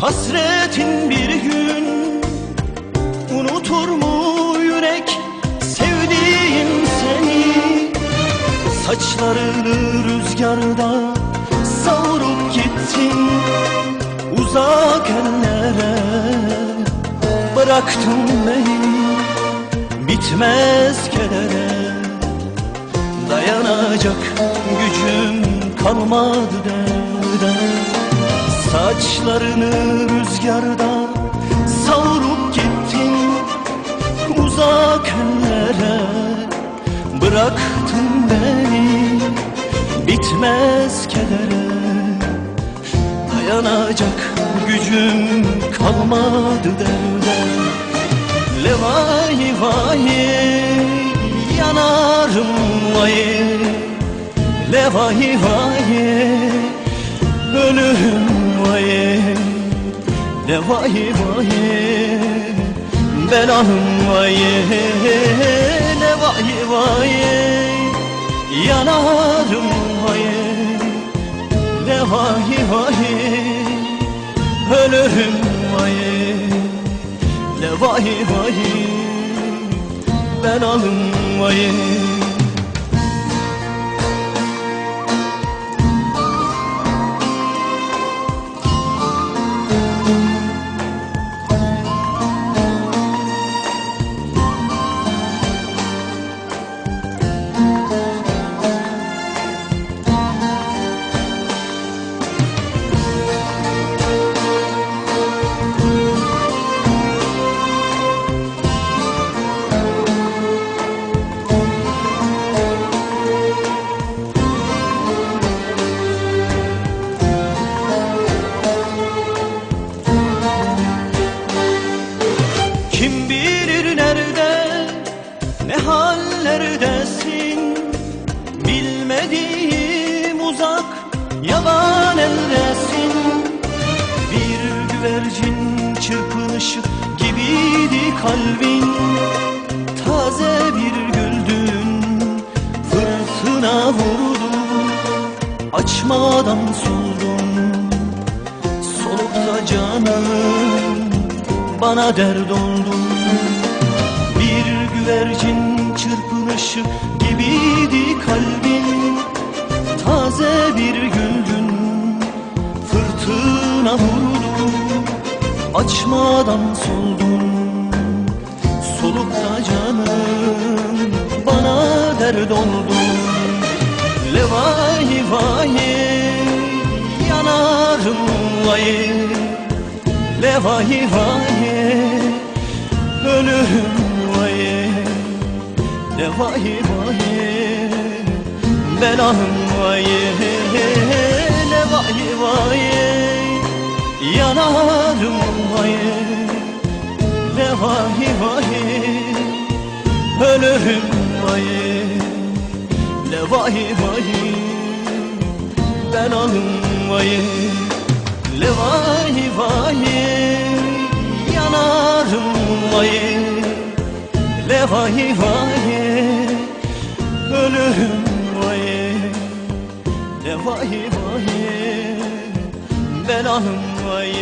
Hasretin bir gün unutur mu yürek sevdiğin seni? Saçlarını rüzgarda savurup gittin Uzak ellere. Bıraktın beni Bitmez kedere. Dayanacak gücüm kalmadı derde Saçlarını rüzgarda savurup gittin Uzak ellere bıraktın beni Bitmez kedere. Dayanacak gücüm kalmadı derde Levay vay yanarım vay. Levay vay ölürüm vay Levay vay belalım vay Levay vay yanarım vay Levay vay ölürüm vay Le vay vay ben alım vay hallerdesin Bilmediğim uzak yaban eldesin. Bir güvercin çırpınışı gibiydi kalbin. Taze bir güldün fırtına vurdu Açmadan soldun solukta canım bana dert oldun Bir güvercin çırpınışı gibiydi kalbin. Taze bir güldün fırtına vurdu Açmadan soldun. Solukta canım bana dert oldun. Levay vay yanarım vay Levay vay ölürüm vay vay belalım vay Levay vay yanarım vay Levay vay ölürüm vay Levay vay belalım vay Levay vay yanarım vay Levay vay ölürüm vay Levay vay belalım vay